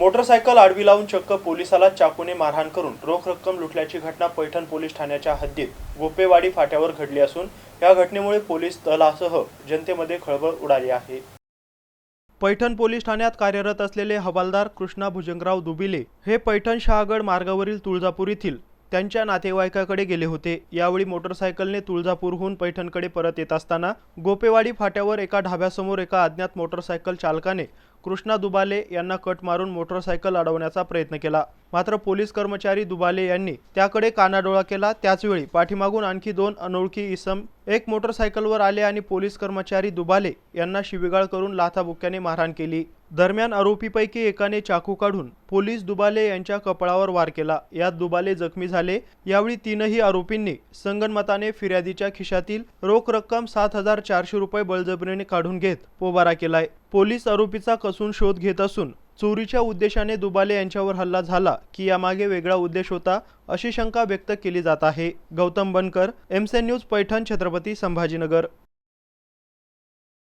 Motorcycle आडवी लावून चक्क पोलिसाला चाकूने मारहाण करून रोख रक्कम लुटल्याची घटना पैठण पोलीस ठाण्याच्या हद्दीत गोपेवाडी फाट्यावर घडली असून या घटनेमुळे पोलीस दलासह जनतेमध्ये खळबळ उडाली आहे. पैठण पोलीस ठाण्यात कार्यरत असलेले हवालदार कृष्णा भुजंगराव दुबिले हे पैठण शहागड मार्गावरील तुळजापूर येथील त्यांच्या नातेवाईकाकडे गेले होते. यावेळी मोटरसायकलने तुळजापूरहून पैठणकडे परत येत असताना गोपेवाडी फाट्यावर एका ढाब्यासमोर एका अज्ञात मोटरसायकल चालकाने कृष्णा दुबाले यांना कट मारून मोटरसायकल अडवण्याचा प्रयत्न केला. मात्र पोलीस कर्मचारी दुबाले यांनी त्याकडे कानाडोळा केला. त्याचवेळी पाठीमागून आणखी दोन अनोळखी इसम एक मोटरसायकलवर आले आणि पोलीस कर्मचारी दुबाले यांना शिवीगाळ करून लाथाबुक्क्याने मारहाण केली. दरम्यान आरोपीपैकी एकाने चाकू काढून पोलीस दुबाले यांच्या कपाळावर वार केला. यात दुबाले जखमी झाले. यावेळी तीनही आरोपींनी संगनमताने फिर्यादीच्या खिशातील रोख रक्कम सात हजार चारशे रुपये बळजबरीने काढून घेत पोबारा केलाय. पोलीस आरोपीचा कसून शोध घेत असून चोरीच्या उद्देशाने दुबाले यांच्यावर हल्ला झाला की यामागे वेगळा उद्देश होता अशी शंका व्यक्त केली जात आहे. Gautam Bankar MCN news Paithan Chhatrapati Sambhajinagar.